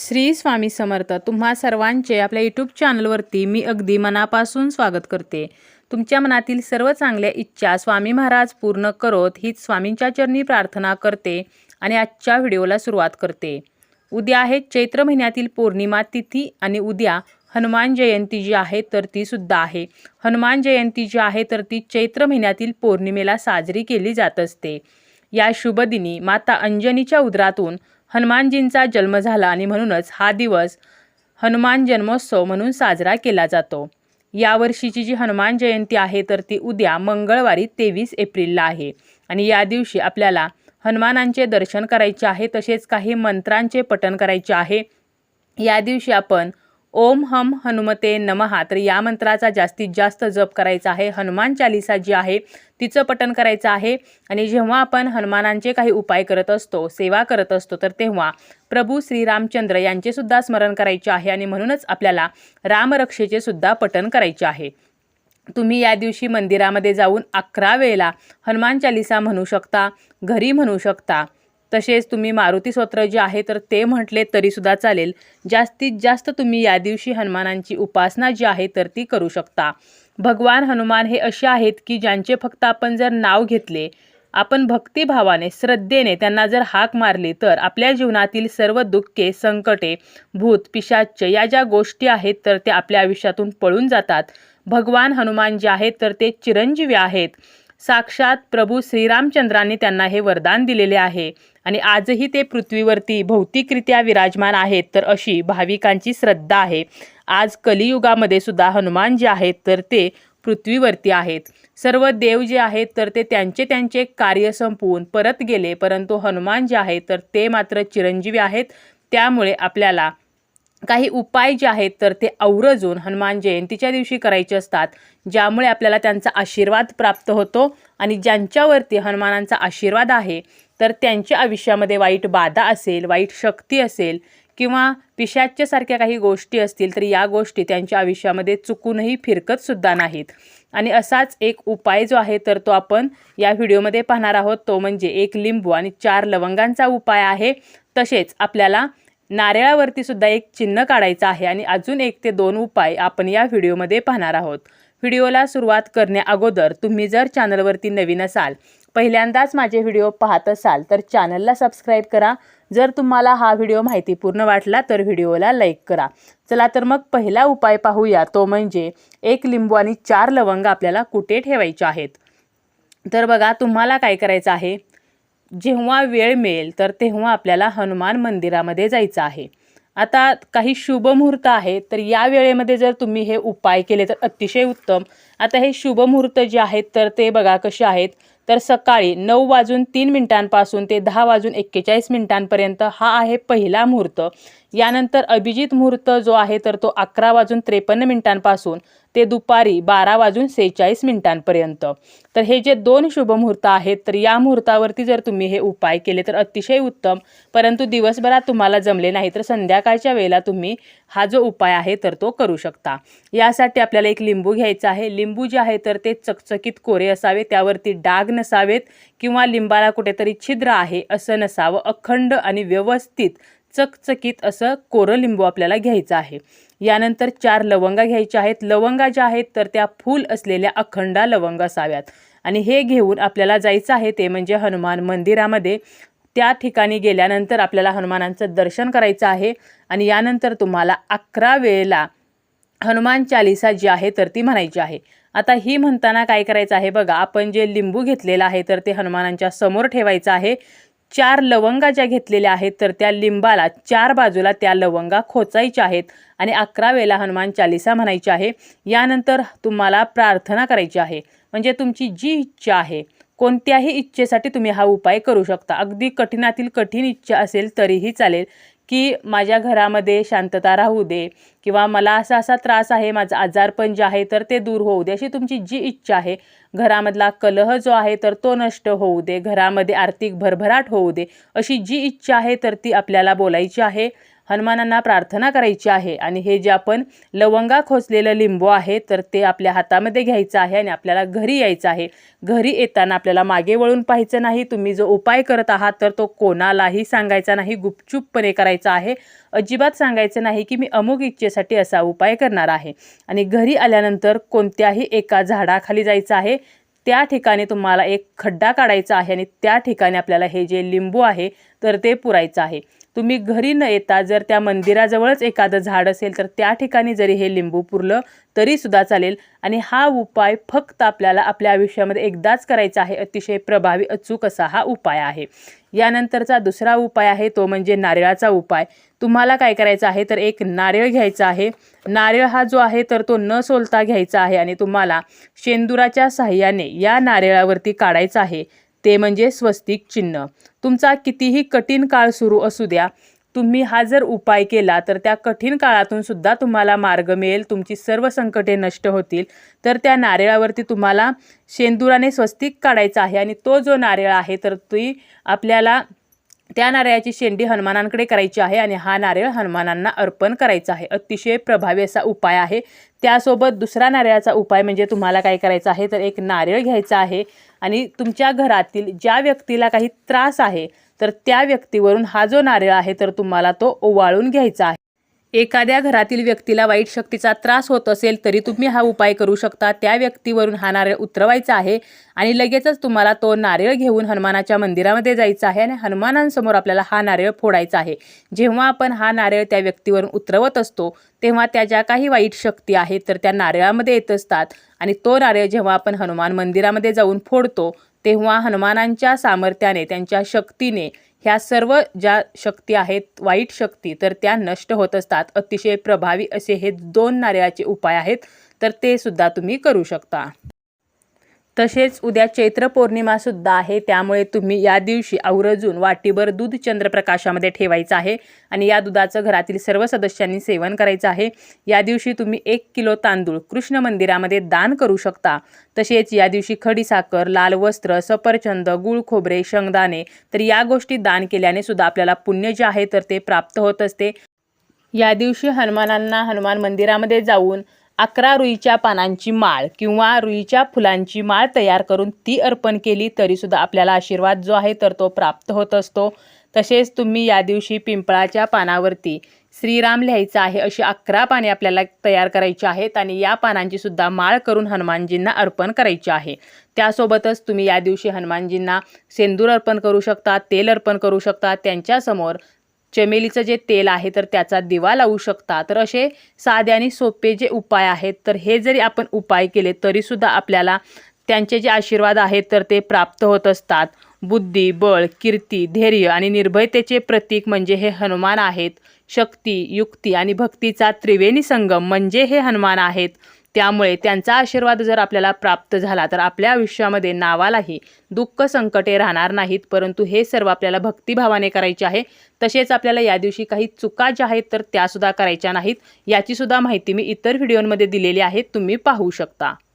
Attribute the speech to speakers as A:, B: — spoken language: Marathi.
A: श्री स्वामी समर्थ तुम्हा सर्वांचे आपल्या यूट्यूब चॅनलवरती मी अगदी मनापासून स्वागत करते. तुमच्या मनातील सर्व चांगल्या इच्छा स्वामी महाराज पूर्ण करोत हीच स्वामींच्या चरणी प्रार्थना करते आणि आजच्या व्हिडिओला सुरुवात करते. उद्या आहे चैत्र महिन्यातील पौर्णिमा तिथी आणि उद्या हनुमान जयंती जी आहे तर ती सुद्धा आहे. हनुमान जयंती जी आहे तर ती चैत्र महिन्यातील पौर्णिमेला साजरी केली जात असते. या शुभदिनी माता अंजनीच्या उदरातून हनुमानजींचा जन्म झाला आणि म्हणूनच हा दिवस हनुमान जन्मोत्सव म्हणून साजरा केला जातो. यावर्षीची जी हनुमान जयंती आहे तर ती उद्या मंगळवारी तेवीस एप्रिलला आहे. आणि या दिवशी आपल्याला हनुमानांचे दर्शन करायचे आहे तसेच काही मंत्रांचे पठण करायचे आहे. या दिवशी आपण ओम हम हनुमते नमहा तर या मंत्राचा जास्तीत जास्त जप करायचा आहे. हनुमान चालिसा जी आहे तिचं पठण करायचं आहे. आणि जेव्हा आपण हनुमानांचे काही उपाय करत असतो सेवा करत असतो तर तेव्हा प्रभू श्रीरामचंद्र यांचे सुद्धा स्मरण करायचे आहे आणि म्हणूनच आपल्याला रामरक्षेचे सुद्धा पठण करायचे आहे. तुम्ही या दिवशी मंदिरामध्ये जाऊन अकरा वेळेला हनुमान चालिसा म्हणू शकता घरी म्हणू शकता तसेच तुम्ही मारुती स्तोत्र जे आहे तर ते म्हटले तरीसुद्धा चालेल. जास्तीत जास्त तुम्ही या दिवशी हनुमानांची उपासना जी आहे तर ती करू शकता. भगवान हनुमान हे असे आहेत की ज्यांचे फक्त आपण जर नाव घेतले आपण भक्तिभावाने श्रद्धेने त्यांना जर हाक मारली तर आपल्या जीवनातील सर्व दुःखे संकटे भूत पिशाच या ज्या गोष्टी आहेत तर त्या आपल्या आयुष्यातून पळून जातात. भगवान हनुमान जे आहेत तर ते चिरंजीवी आहेत. साक्षात प्रभू श्रीरामचंद्रांनी त्यांना हे वरदान दिलेले आहे. आणि आजही ते पृथ्वीवरती भौतिकरित्या विराजमान आहेत तर अशी भाविकांची श्रद्धा आहे. आज कलियुगामध्ये सुद्धा हनुमान जे आहेत तर ते पृथ्वीवरती आहेत. सर्व देव जे आहेत तर ते त्यांचे त्यांचे कार्य संपवून परत गेले परंतु हनुमान जे आहेत तर ते मात्र चिरंजीवी आहेत. त्यामुळे आपल्याला काही उपाय जे आहेत तर ते आवर्जून हनुमान जयंतीच्या दिवशी करायचे असतात ज्यामुळे आपल्याला त्यांचा आशीर्वाद प्राप्त होतो आणि ज्यांच्यावरती हनुमानांचा आशीर्वाद आहे तर त्यांच्या आयुष्यामध्ये वाईट बाधा असेल वाईट शक्ती असेल किंवा पिशाच्यासारख्या काही गोष्टी असतील तर या गोष्टी त्यांच्या आयुष्यामध्ये चुकूनही फिरकतसुद्धा नाहीत. आणि असाच एक उपाय जो आहे तर तो आपण या व्हिडिओमध्ये पाहणार आहोत. तो म्हणजे एक लिंबू आणि चार लवंगांचा उपाय आहे. तसेच आपल्याला नारळावरती सुद्धा एक चिन्ह काढायचं आहे आणि अजून एक ते दोन उपाय आपण या व्हिडिओमध्ये पाहणार आहोत. व्हिडिओला सुरुवात करण्या अगोदर तुम्ही जर चॅनलवरती नवीन असाल पहिल्यांदाच माझे व्हिडिओ पाहत असाल तर चॅनलला सबस्क्राईब करा. जर तुम्हाला हा व्हिडिओ माहितीपूर्ण वाटला तर व्हिडिओला लाईक करा. चला तर मग पहिला उपाय पाहूया तो म्हणजे एक लिंबू आणि चार लवंग आपल्याला कुठे ठेवायचे आहेत? तर बघा तुम्हाला काय करायचं आहे? जेव्हा वेळ मिळेल तर तेव्हा आपल्याला हनुमान मंदिरामध्ये जायचं आहे. आता काही शुभ मुहूर्त आहे तर या वेळेमध्ये जर तुम्ही हे उपाय केले तर अतिशय उत्तम. आता हे शुभ मुहूर्त जे आहेत तर ते बघा कसे आहेत. तर सकाळी नऊ वाजून तीन मिनिटांपासून ते दहा वाजून एक्केचाळीस मिनिटांपर्यंत हा आहे पहिला मुहूर्त. यानंतर अभिजित मुहूर्त जो आहे तर तो अकरा वाजून त्रेपन्न मिनिटांपासून ते दुपारी बारा वाजून सेहेचाळीस मिनिटांपर्यंत. तर हे जे दोन शुभ मुहूर्त आहेत तर या मुहूर्तावरती जर तुम्ही हे उपाय केले तर अतिशय उत्तम. परंतु दिवसभरात तुम्हाला जमले नाही तर संध्याकाळच्या वेळेला तुम्ही हा जो उपाय आहे तर तो करू शकता. यासाठी आपल्याला एक लिंबू घ्यायचा आहे. लिंबू जे आहे तर ते चकचकीत कोरे असावे त्यावरती डाग नसावेत किंवा लिंबाला कुठेतरी छिद्र आहे असं नसावं. अखंड आणि व्यवस्थित चकचकीत असं कोरं लिंबू आपल्याला घ्यायचं आहे. यानंतर चार लवंगा घ्यायच्या आहेत. लवंगा ज्या आहेत तर त्या फूल असलेल्या अखंडा लवंग असाव्यात. आणि हे घेऊन आपल्याला जायचं आहे ते म्हणजे हनुमान मंदिरामध्ये. त्या ठिकाणी गेल्यानंतर आपल्याला हनुमानांचं दर्शन करायचं आहे. आणि यानंतर तुम्हाला अकरा वेळेला हनुमान चालिसा जी आहे तर ती म्हणायची आहे. आता ही म्हणताना काय करायचं आहे बघा आपण जे लिंबू घेतलेलं आहे तर ते हनुमानांच्या समोर ठेवायचं आहे. चार लवंगा ज्या घेतलेल्या आहेत तर त्या लिंबाला चार बाजूला त्या लवंगा खोचायच्या आहेत आणि अकरा वेळेला हनुमान चालिसा म्हणायची आहे. यानंतर तुम्हाला प्रार्थना करायची आहे. म्हणजे तुमची जी इच्छा आहे कोणत्याही इच्छेसाठी तुम्ही हा उपाय करू शकता. अगदी कठीणातील कठीण इच्छा असेल तरीही चालेल. की माझ्या घरामध्ये शांतता राहू दे किंवा मला असा असा त्रास आहे माझं आजारपण जे आहे तर ते दूर होऊ दे अशी तुमची जी इच्छा आहे. घरामधला कलह जो आहे तर तो नष्ट होऊ दे घरामध्ये आर्थिक भरभराट होऊ दे अशी जी इच्छा आहे तर ती आपल्याला बोलायची आहे. हनुमानांना प्रार्थना करायची आहे. आणि हे जे आपण लवंगा खोचलेलं लिंबू आहे तर ते आपल्या हातामध्ये घ्यायचं आहे आणि आपल्याला घरी यायचं आहे. घरी येताना आपल्याला मागे वळून पाहायचं नाही. तुम्ही जो उपाय करत आहात तर तो कोणालाही सांगायचा नाही. गुपचूपपणे करायचा आहे. अजिबात सांगायचं नाही की मी अमुक इच्छेसाठी असा उपाय करणार आहे. आणि घरी आल्यानंतर कोणत्याही एका झाडाखाली जायचं आहे. त्या ठिकाणी तुम्हाला एक खड्डा काढायचा आहे आणि त्या ठिकाणी आपल्याला हे जे लिंबू आहे तर ते पुरायचं आहे. तुम्ही घरी न येता जर त्या मंदिराजवळच एखादं झाड असेल तर त्या ठिकाणी जरी हे लिंबू पुरलं तरीसुद्धा चालेल. आणि हा उपाय फक्त आपल्याला आपल्या आयुष्यामध्ये एकदाच करायचा आहे. अतिशय प्रभावी अचूक असा हा उपाय आहे. यानंतरचा दुसरा उपाय आहे तो म्हणजे नारळाचा उपाय. तुम्हाला काय करायचं आहे तर एक नारळ घ्यायचा आहे. नारळ हा जो आहे तर तो न सोलता घ्यायचा आहे आणि तुम्हाला शेंदुराच्या साह्याने या नारळावरती काढायचा आहे. ते म्हणजे स्वस्तिक चिन्ह. तुमचा कितीही कठीण काळ सुरू असू द्या तुम्ही हा जर उपाय केला तर त्या कठीण काळातून सुद्धा तुम्हाला मार्ग मिळेल तुमची सर्व संकटे नष्ट होतील. तर त्या नारळावरती तुम्हाला शेंदुराने स्वस्तिक काढायचा आहे आणि तो जो नारळ आहे तर ती आपल्याला त्या नारळाची शेंडी हनुमानांकडे करायची आहे आणि हा नारळ हनुमानांना अर्पण करायचा आहे. अतिशय प्रभावी असा उपाय आहे. त्यासोबत दुसरा नारळाचा उपाय म्हणजे तुम्हाला काय करायचं आहे तर एक नारळ घ्यायचा आहे आणि तुमच्या घरातील ज्या व्यक्तीला काही त्रास आहे तर त्या व्यक्तीवरून हा जो नारळ आहे तर तुम्हाला तो ओवाळून घ्यायचा आहे. एखाद्या घरातील व्यक्तीला वाईट शक्तीचा त्रास होत असेल तरी तुम्ही हा उपाय करू शकता. त्या व्यक्तीवरून हा नारळ उतरवायचा आहे आणि लगेचच तुम्हाला तो नारळ घेऊन हनुमानाच्या मंदिरामध्ये जायचं आहे आणि हनुमानांसमोर आपल्याला हा नारळ फोडायचा आहे. जेव्हा आपण हा नारळ त्या व्यक्तीवरून उतरवत असतो तेव्हा त्या ज्या काही वाईट शक्ती आहेत तर त्या नारळामध्ये येत असतात. आणि तो नारळ जेव्हा आपण हनुमान मंदिरामध्ये जाऊन फोडतो तेव्हा हनुमानांच्या सामर्थ्याने त्यांच्या शक्तीने ह्या सर्व ज्या शक्ती आहेत वाईट शक्ती तर त्या नष्ट होत असतात. अतिशय प्रभावी असे हे दोन नारळाचे उपाय आहेत तर ते सुद्धा तुम्ही करू शकता. तसेच उद्या चैत्र पौर्णिमासुद्धा आहे. त्यामुळे तुम्ही या दिवशी आवर्जून वाटीभर दूध चंद्रप्रकाशामध्ये ठेवायचं आहे आणि या दुधाचं घरातील सर्व सदस्यांनी सेवन करायचं आहे. या दिवशी तुम्ही एक किलो तांदूळ कृष्ण मंदिरामध्ये दान करू शकता. तसेच या दिवशी खडीसाखर लाल वस्त्र सफरचंद गुळ खोबरे शेंगदाणे तर या गोष्टी दान केल्याने सुद्धा आपल्याला पुण्य जे आहे तर ते प्राप्त होत असते. या दिवशी हनुमानांना हनुमान मंदिरामध्ये जाऊन अकरा रुईच्या पानांची माळ किंवा रुईच्या फुलांची माळ तयार करून ती अर्पण केली तरीसुद्धा आपल्याला आशीर्वाद जो आहे तर तो प्राप्त होत असतो. तसेच तुम्ही या दिवशी पिंपळाच्या पानावरती श्रीराम लिहायचं आहे अशी अकरा पाने आपल्याला तयार करायची आहेत आणि या पानांची सुद्धा माळ करून हनुमानजींना अर्पण करायची आहे. त्यासोबतच तुम्ही या दिवशी हनुमानजींना सेंदूर अर्पण करू शकता तेल अर्पण करू शकता त्यांच्यासमोर चमेलीचं जे तेल आहे तर त्याचा दिवा लावू शकता. तर असे साधे आणि सोपे जे उपाय आहेत तर हे जरी आपण उपाय केले तरीसुद्धा आपल्याला त्यांचे जे आशीर्वाद आहेत तर ते प्राप्त होत असतात. बुद्धी बळ कीर्ती धैर्य आणि निर्भयतेचे प्रतीक म्हणजे हे हनुमान आहेत. शक्ती युक्ती आणि भक्तीचा त्रिवेणी संगम म्हणजे हे हनुमान आहेत. त्यामुळे त्यांचा आशीर्वाद जर आपल्याला प्राप्त झाला तर आपल्या आयुष्यामध्ये नावालाही दुःख संकटे राहणार नाहीत. परंतु हे सर्व आपल्याला भक्तिभावाने करायचे आहे. तसेच आपल्याला या दिवशी काही चुका ज्या आहेत तर त्यासुद्धा करायच्या नाहीत. याचीसुद्धा माहिती मी इतर व्हिडिओमध्ये दिलेली आहे. तुम्ही पाहू शकता.